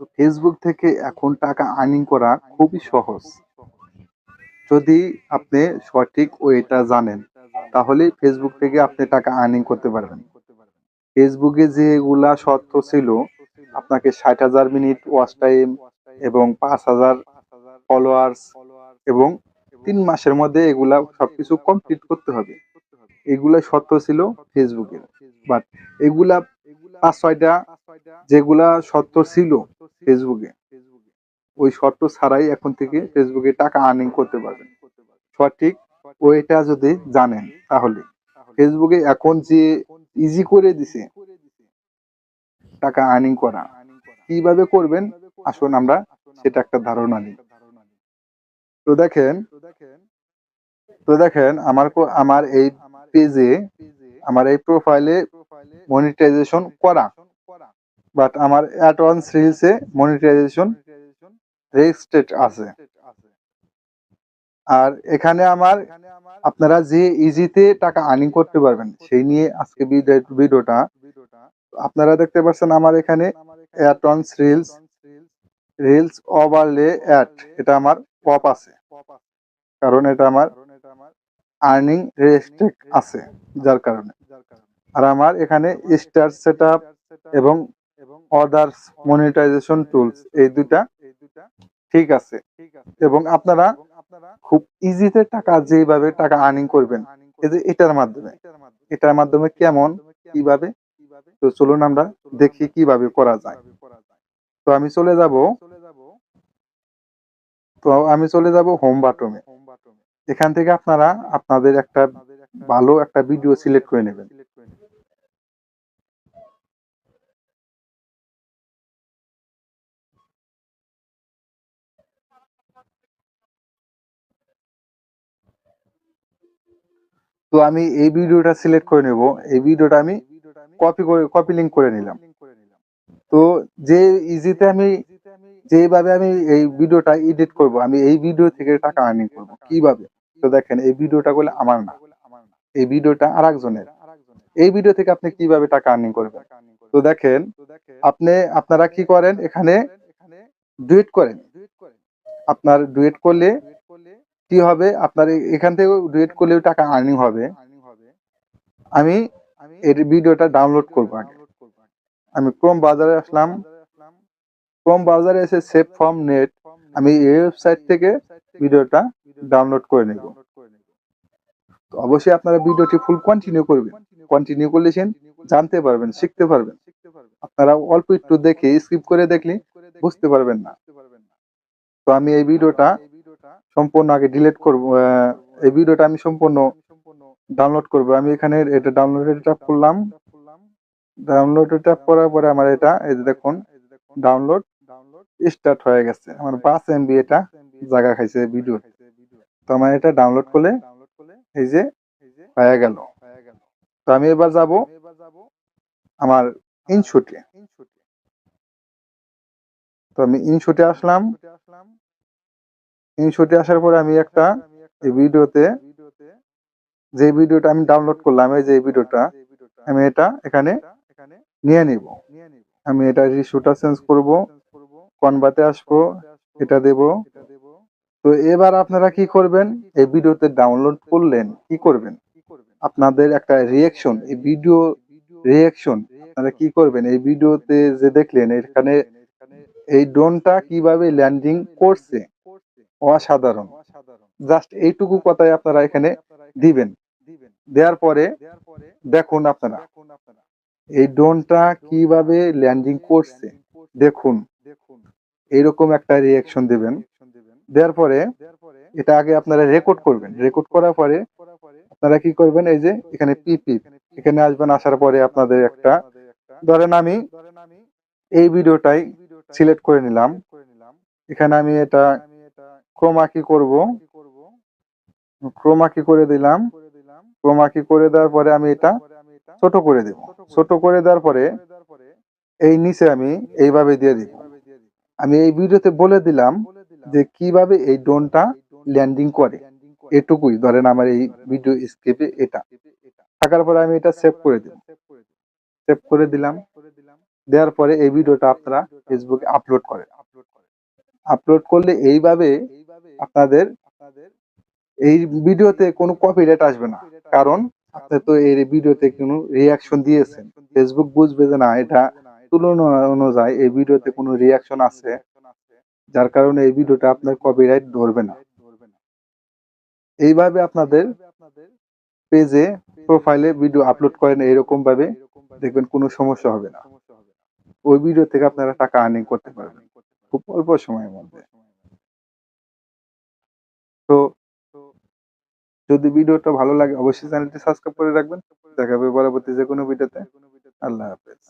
তো ফেসবুক থেকে এখন টাকা আর্নিং করা খুবই সহজ। যদি আপনি সঠিক ওয়েটা জানেন, তাহলে ফেসবুক থেকে আপনি টাকা আর্নিং করতে পারবেন। ফেসবুকে যেগুলা শর্ত ছিল, আপনাকে ষাট হাজার মিনিট ওয়াচ টাইম এবং পাঁচ হাজার ফলোয়ার্স এবং তিন মাসের মধ্যে এগুলা সবকিছু কমপ্লিট করতে হবে। এগুলা শর্ত ছিল ফেসবুকের বাট এগুলা পাঁচ ছয়টা যেগুলা শর্ত ছিল ফেসবুকে ওই শর্ত ছাড়াই এখন থেকে ফেসবুকে টাকা আর্নিং করতে পারবেন। সঠিক ওইটা যদি জানেন তাহলে। ফেসবুকে এখন যে ইজি করে দিছে টাকা আর্নিং করা, কীভাবে করবেন? আসুন আমরা সেটা একটা ধারণা নিই। তো দেখেন তো দেখেন আমার আমার এই পেজে আমার এই প্রোফাইলে মনিটাইজেশন করা বাট আমার অ্যাডভান্স রিলসে মনিটাইজেশন রেজিস্ট্রেড আছে। আর এখানে আমার আপনারা যে ইজিতে টাকা আর্নিং করতে পারবেন, সেই নিয়ে আজকে ভিডিওটা। আপনারা দেখতে পাচ্ছেন আমার এখানে advance reels reels overlay add এটা আমার পপ আছে। কারণ এটা আমার আর্নিং রেস্ট্রিক্ট আছে, যার কারণে। আর আমার এখানে স্টার সেটআপ এবং অদার্স মনিটাইজেশন টুলস এই দুটা ঠিক আছে। এবং আপনারা খুব ইজিতে টাকা যেভাবে টাকা আর্নিং করবেন, এই যে এটার মাধ্যমে। এটার মাধ্যমে কেমন, কীভাবে? তো চলুন আমরা দেখি কীভাবে করা যায়। তো আমি চলে যাব। তো আমি চলে যাব হোম বাটনে এখান থেকে আপনারা আপনাদের একটা ভালো একটা ভিডিও সিলেক্ট করে নেবেন। তো আমি এই ভিডিওটা সিলেক্ট করে নেব। এই ভিডিওটা আমি কপি করে কপি লিঙ্ক করে নিলাম। তো যে ইজিতে আমি যেভাবে আমি এই ভিডিওটা এডিট করব, আমি এই ভিডিও থেকে টাকা আর্নিং করব, কীভাবে? তো দেখেন, এই ভিডিওটা বলে আমার না। এই ভিডিওটা আর একজনের এই ভিডিও থেকে আপনি কীভাবে টাকা আর্নিং করবেন? তো দেখেন, আপনি, আপনারা কি করেন এখানে ডুয়েট করেন। আপনার ডুয়েট করলে কি হবে? আপনার এখান থেকে ডুয়েট করলেও টাকা আর্নিং হবে। আমি এর ভিডিওটা ডাউনলোড করব আগে। আমি ক্রোম বাজারে আসলাম। ক্রোম বাজারে এসে সেভ ফর্ম নেট আমি এই ওয়েবসাইট থেকে ভিডিওটা ডাউনলোড করে নেব। তো অবশ্যই আপনারা ভিডিওটি ফুল কন্টিনিউ করবেন। কন্টিনিউ করলে জানতে পারবেন, শিখতে পারবেন। আপনারা অল্প একটু দেখে স্কিপ করে দেখলে বুঝতে পারবেন না। তো আমি এই ভিডিওটা সম্পূর্ণ আগে ডিলিট করব এই ভিডিওটা আমি সম্পূর্ণ ডাউনলোড করব। আমি এখানে এটা ডাউনলোড ট্যাপ করলাম ডাউনলোড ট্যাপ করার পরে আমার এটা, এই যে দেখুন ডাউনলোড স্টার্ট হয়ে গেছে। আমার পাঁচ এমবি এটা জায়গা খাইছে ভিডিও তো আমার এটা ডাউনলোড করলে এই যে হয়ে গেল। তো আমি এবার যাব আমার ইনশুটে তো আমি ইনশুটে আসলাম। ইনশুটে আসার পরে আমি একটা এই ভিডিওতে যে ভিডিওটা আমি ডাউনলোড করলাম, এই যে এই ভিডিওটা, আমি এটা এখানে নিয়ে নিব। আমি এটা রিস্যুটা চেঞ্জ করব কনভার্টে আসব, এটা দেব। তো এবার আপনারা কি করবেন? এই ভিডিওতে ডাউনলোড করলেন, কি করবেন? আপনাদের একটা রিয়াকশন এই ভিডিও রিয়াকশন আপনারা কি করবেন? এই ভিডিওতে যে দেখলেন, এখানে এই ড্রোনটা কীভাবে ল্যান্ডিং করছে? অসাধারণ। জাস্ট এইটুকু কথাই আপনারা এখানে দিবেন। দেওয়ার পরে দেখুন আপনারা। এই ড্রোনটা কীভাবে ল্যান্ডিং করছে। দেখুন। এইরকম একটা রিয়াকশন দিবেন। দেওয়ার পরে এটা আগে আপনারা রেকর্ড করবেন। রেকর্ড করার পরে আপনারা কি করবেন? এই যে এখানে পিপি এখানে আসবেন, আসার পরে আপনাদের একটা ধরেন আমি এই ভিডিওটাই সিলেক্ট করে নিলাম। এখানে আমি এটা ক্রোমা কি করব? ক্রোমা কি করে দিলাম? ক্রোমা কি করে দেওয়ার পরে আমি এটা ছোট করে দেব। ছোট করে দেওয়ার পরে এই নিচে আমি এইভাবে দিয়ে দিব। আমি এই ভিডিওতে বলে দিলাম যে কীভাবে এই ড্রোনটা ল্যান্ডিং করে। এটুকুই ধরেন আমার এই ভিডিও স্ক্রিপ্টে এটা। থাকার পরে আমি এটা সেভ করে দেব। সেভ করে দিলাম। দেওয়ার পরে এই ভিডিওটা আপনারা ফেসবুকে আপলোড করেন। আপলোড করলে এইভাবে আপনাদের এই ভিডিওতে কোনো কপিরাইট আসবে না। কারণ আপনি তো এই ভিডিওতে কোনো রিয়াকশন দিয়েছেন। ফেসবুক বুঝবে যে না, এটা তুলনা অনুযায়ী এই ভিডিওতে কোনো রিয়াকশন আছে, যার কারণে এই ভিডিওটা আপনার কপিরাইট ধরবে না। এইভাবে আপনাদের পেজে প্রোফাইলে ভিডিও আপলোড করেন এরকম ভাবে দেখবেন কোনো সমস্যা হবে না। ওই ভিডিও থেকে আপনারা টাকা আর্নিং করতে পারবেন, খুব অল্প সময়ের মধ্যে। তো যদি ভিডিওটা ভালো লাগে, অবশ্যই চ্যানেলটি সাবস্ক্রাইব করে রাখবেন। দেখা হবে পরবর্তী যে কোনো ভিডিওতে। আল্লাহ হাফেজ।